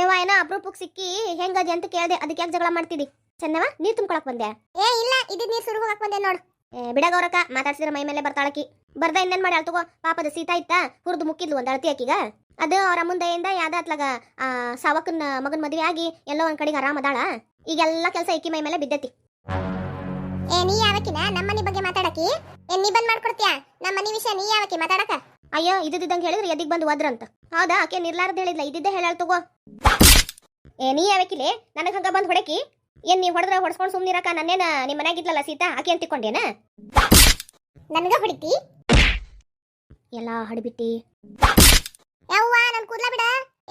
Speaker 1: ಏವ ಏನೋ ಅಪ್ರೂಪಕ್ ಸಿಕ್ಕಿ ಹೆಂಗದಿ ಅಂತ ಕೇಳ್ದೆ. ಅದಕ್ಕೆ ಯಾಕೆ ಜಗಳ ಮಾಡ್ತಿದಿ ಚಂದವ ನೀರ್ ತುಂಬ್ಕೊಳಕ್ ಬಂದೆ? ಏ ಇಲ್ಲ. ಇದ್ ನೀರ್ ಸುರು ಹೋಗಕ್ ಬಂದೆ ನೋಡು. ಏ ಬಿಡ ಗೌರಕ್ಕ ಮಾತಾಡ್ಸಿದ್ರೆ ಮೈ ಮೇಲೆ ಬರ್ತಾಳಕಿ. ಬರ್ದ ಇನ್ನೇನ್ ಮಾಡಿ ಅಳ್ತಗೋ ಪಾಪದ ಸೀತಾ ಇತ್ತ? ಹುರಿದು ಮುಕ್ಕಿದ್ಲು ಒಂದ್ ಅಳತಿ ಆಕಿಗ. ಅದು ಅವರ ಮುಂದೆಯಿಂದ ಯಾವ್ದ ಅತ್ಲಾಗ ಆ ಸಾವಕ್ಕನ ಮಗನ್ ಮದ್ವೆ ಆಗಿ ಎಲ್ಲೋ ಒಂದ್ ಕಡೆಗೆ ಆರಾಮ ಅದಾಳ. ಈಗೆಲ್ಲ ಕೆಲಸ ಇಕ್ಕಿ ಮೈ ಮೇಲೆ ಬಿದ್ದತಿ. ಏ ನೀ ಯಾವಕಿನ? ನಮ್ಮ ಮನಿ ಬಗ್ಗೆ ಮಾತಾಡಕಿ? ಏ ನೀ ಬಂದ್ ಮಾಡ್ಕೊಡ್ತೀಯಾ? ನಮ್ಮ ಮನಿ ವಿಷಯ ನೀ ಯಾವಕಿ ಮಾತಾಡಕ? ಅಯ್ಯೋ ಇದ್ದಿದ್ದಂಗೆ ಹೇಳಿದ್ರೆ ಎದಿಗ್ ಬಂದು ಒದ್ರಂತ. ಹೌದಾ? ಆಕೆ ನಿರ್ಲಾರ್ದು ಹೇಳಿದ್ಲ. ಇದ್ದಿದ್ದೆ ಹೇಳ ತಗೋ. ಏ ನೀ ಯಾವಕಿಲೆ? ನನಗ್ ಹಂಗ ಬಂದು ಹೊಡಕಿ? ಏನ್ ನೀ ಹೊಡೆದ್ರ ಹೊಡ್ಸ್ಕೊಂಡು ಸುಮ್ನಿರಕ ನನ್ನೇನ ನಿಮ್ ಮನ್ಯಾಗಿದ್ಲಲ್ಲ ಸೀತಾ? ಆಕೆ ಅಂತ ತಿಕ್ಕೊಂಡೇನ ನನ್ಗ ಹೊಡಿತಿ? ಎಲ್ಲ ಹಡಿಬಿಟ್ಟಿ. ಯವ್ವ ನನ್ ಕೂದ್ಲ ಬಿಡ.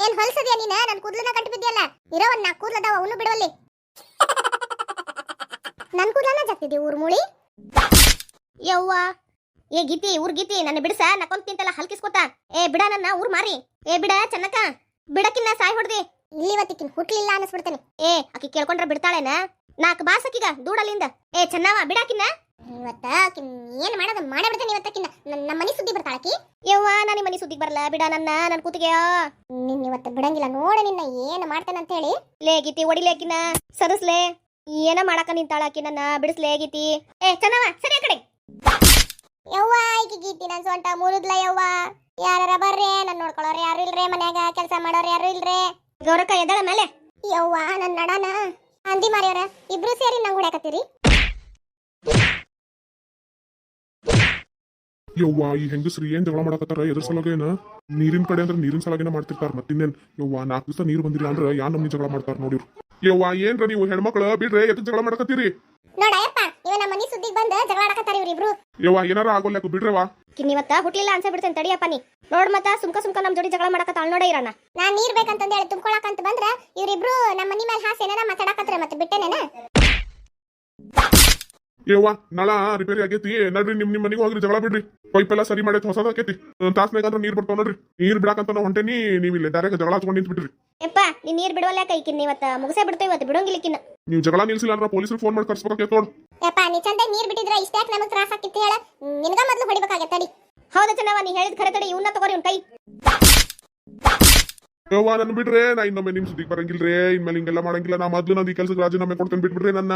Speaker 1: ಏನ್ ಹೊಲ್ಸದ್ಯಾ ನೀನ? ನನ್ ಕೂದ್ಲನ ಕಟ್ ಬಿದ್ದಿಯಲ್ಲ ಇರೋ ಒಂದ್ ನಾಲ್ಕು ಕೂದ್ಲದಾವ ಅವನು ಬಿಡವಲ್ಲಿ ನನ್ ಕೂದ್ಲನ ಜಾಕ್ತಿದ್ದಿ ಊರ್ ಮೂಳಿ ಯವ್ವ ಏ ಗೀತಿ ಊರ್ ಗೀತಿ ನನ್ನ ಬಿಡಸ ನಕೊಂತ ತಿಂತಲ್ಲ ಹಲ್ಕಿಸ್ಕೊತ. ಏ ಬಿಡ ನನ್ನ ಊರ್ ಮಾರಿ. ಏ ಬಿಡ ಚೆನ್ನಕ ಬಿಡಕಿನ್ನ ಸಾಯ್ ಹೊಡ್ದಿ. ಇಲ್ಲಿ ಇವತ್ತಿಕ್ಕಿನ ಹುಟ್ಲಿಲ್ಲ ಅನಿಸ್ಬಿಡ್ತೇನೆ. ಏ ಆಕಿ ಕೇಳ್ಕೊಂಡ್ರ ಬಿಡ್ತಾಳೇನ? ನಾಕ್ ಬಾಸಕಿಗ ದೂಡಲ್ಲಿಂದ ಏ ಚೆನ್ನವ ಬಿಡಾಕಿನ್ನ? ಇವತ್ತ ಆಕಿನ್ ಏನ್ ಮಾಡೋದು ಮಾಡೇ ಬಿಡ್ತೇನೆ ಇವತ್ತಕ್ಕಿನ್ನ. ನಮ್ಮ ಮನಿ ಸುದ್ದಿ ಬರ್ತಾಳಕಿ ಯವ್ವ ನಾನು ಮನಿ ಸುದ್ದಿಗೆ ಬರಲ್ಲ ಬಿಡ ನನ್ನ ನನ್ನ ಕೂತಿಗೆ ನಿನ್ನ ಇವತ್ತು ಬಿಡಂಗಿಲ್ಲ ನೋಡ ನಿನ್ನ ಏನ್ ಮಾಡ್ತೇನೆ ಅಂತ ಹೇಳಿ ಲೇ ಗೀತಿ ಹೊಡಿಲೇಕಿನ ಸರಸ್ಲೇ ಏನ ಮಾಡಾಕ ನಿಂತಾಳಾಕಿ ನನ್ನ? ಬಿಡಿಸ್ಲೇ ಗೀತಿ? ಏ ಚೆನ್ನವ ಸರಿ ಆ ಕಡೆ. ಯವ್ವ ಈಕಿ ಗೀತಿ ನನ್ ಸೊಂಟ ಮುರಿದ್ಲ ಯವ್ವ. ಯಾರ ಬರ್ರಿ ನನ್ ನೋಡ್ಕೊಳ್ಳೋರು ಯಾರು ಇಲ್ರೇ ಮನ್ಯಾಗ ಕೆಲಸ ಮಾಡೋರು ಯಾರು ಇಲ್ರೇ? ಗೌರಕ್ಕ ಎದಳ ಮೇಲೆ? ಯವ್ವ ನನ್ ನಡನ. ಅಂದಿ ಮಾರ್ಯಾರ ಇಬ್ರು ಸೇರಿ ನಂಗ್ ಹೊಡ್ಯಾಕತ್ತೀರಿ?
Speaker 2: ಯವ್ವ ಈ ಹೆಂಗಸ್ರು ಏನ್ ಜಗಳ ಮಾಡಕತ್ತಾರ? ಎದ್ರ ಸಲಗೇನ ನೀರಿನ ಕಡೆ ಅಂದ್ರೆ ನೀರಿನ ಸಲಗೇನ ಮಾಡ್ತಿರ್ತಾರ ಮತ್ತಿನ್ನೇನ್ ಯವ್ವ ನಾಲ್ಕು ದಿವಸ ನೀರು ಬಂದಿಲ್ಲ ಅಂದ್ರ ಯಾ ನಮ್ನಿ ಜಗಳ ಮಾಡ್ತಾರ ನೋಡಿರು ಯವ್ವ ಏನ್ರ ನೀವು ಹೆಣ್ಮಕ್ಳ ಬಿಡ್ರೆ ಎದ್ ಜಗಳ ಮಾಡಕತ್ತೀರಿ?
Speaker 1: ನೋಡಯಪ್ಪ ಇವ ನಮ್ಮ ಮನಿ ಸುದ್ದಿಗೆ ಬಂದ ಜಗಳ ಇವ್ರಿಬ್ರು.
Speaker 2: ಯವ್ವ ಏನಾರ ಆಗೋಲ್ಲಕ್ಕೆ ಬಿಡ್ರವಾ
Speaker 1: ಕಿನ್ನಿವತ್ತ ಹುಟ್ಲಿಲ್ಲ ಅನ್ಸ ಬಿಡ್ತೇನೆ ತಡಿಯಪ್ಪ ನೀ. ನೋಡ್ ಮತ್ತ ಸುಮ್ಕ ಸುಮ್ಕ ನಮ್ ಜೋಡಿ ಜಗಳ ಮಾಡಕತ್ತಾಳ ನೋಡ ಇರೋಣ. ನಾನ್ ನೀರ್ ಬೇಕಂತಂದ ಹೇಳಿ ತುಂಬಕೊಳಕಂತ ಬಂದ್ರ ಇವ್ರಿಬ್ರು ನಮ್ಮ ಮನಿ ಮೇಲೆ ಹಾಸಿ ಏನಾರ ಮಾತಾಡಕತ್ರ ಮತ್ತೆ ಬಿಟ್ಟೆನೇನ?
Speaker 2: ಯವ್ವ ನಳ ರಿಪೇರಿ ಆಗೈತಿ. ನಡ್ರಿ ನಿಮ್ ನಿಮ್ ಮನೆಗೆ ಹೋಗ್ರಿ ಜಗಳ ಬಿಡ್ರಿ. ಪೈಪ್ ಎಲ್ಲ ಸರಿ ಮಾಡೈತಿ ಹೊಸದಾಕೈತಿ ತಾಸ್ನಾಗ ಅಂದ್ರೆ ನೀರ್ ಬರ್ತಾವ ನೋಡ್ರಿ. ನೀರ್ ಬಿಡಾಕಂತ ನಾವು ಹೊಂಟೇನಿ ನೀವ್ ಇಲ್ಲಿ ಡೈರೆಕ್ಟ್ ಜಗಳ ಹಚ್ಕೊಂಡು ನಿಂತ್ ಬಿಡ್ರಿ
Speaker 1: ಯಪ್ಪ ನೀ ನೀರ್ ಬಿಡವಲ್ಲ ಕೈ ಕಿನ್ನ ಇವತ್ತ ಮುಗಿಸೇ ಬಿಡ್ತೇವೆ ಇವತ್ತು ಬಿಡೋಂಗಿಲ್ಲಕಿನ್ನ
Speaker 2: ನೀವು ಜಗಳ ನಿಲ್ಸಿಲ್ಲ ಅಂದ್ರೆ ಪೊಲೀಸರು ಫೋನ್ ಮಾಡಿ ಕರ್ಸ್ಬೇಕಾಗೈತೆ ನೋಡು.
Speaker 1: ಯಪ್ಪ ನೀ ಚಂದ ನೀರ್ ಬಿಟ್ಟಿದ್ರ ಇಷ್ಟ್ಯಾಕ್ ನಮಗ್ ತ್ರಾಸ ಆಕಿತ್ತು ಹೇಳ? ನಿನಗ ಮೊದ್ಲು ಹೊಡಿಬೇಕಾಗತ್ತೆ ತಡಿ ಹೌದ ಚೆನ್ನವ ನೀ ಹೇಳಿದ ಖರೆ ತಡಿ ಇವನ್ನ ತಗೋರಿ ಇವ್ನ ಕೈ.
Speaker 2: ಯವ್ವ ನನ್ ಬಿಡ್ರೆ ನಾ ಇನ್ನೊಮ್ಮೆ ನಿಮ್ ಸುದ್ದಿಗೆ ಬರಂಗಿಲ್ರಿ ಇನ್ಮೇಲೆ ಹಿಂಗೆಲ್ಲ ಮಾಡಂಗಿಲ್ಲ. ನಾ ಮೊದ್ಲು ನಾನು ಈ ಕೆಲ್ಸಕ್ಕೆ ರಾಜೀನಾಮೆ ಕೊಡ್ತೇನೆ ಬಿಟ್ಬಿಡ್ರಿ ನನ್ನ.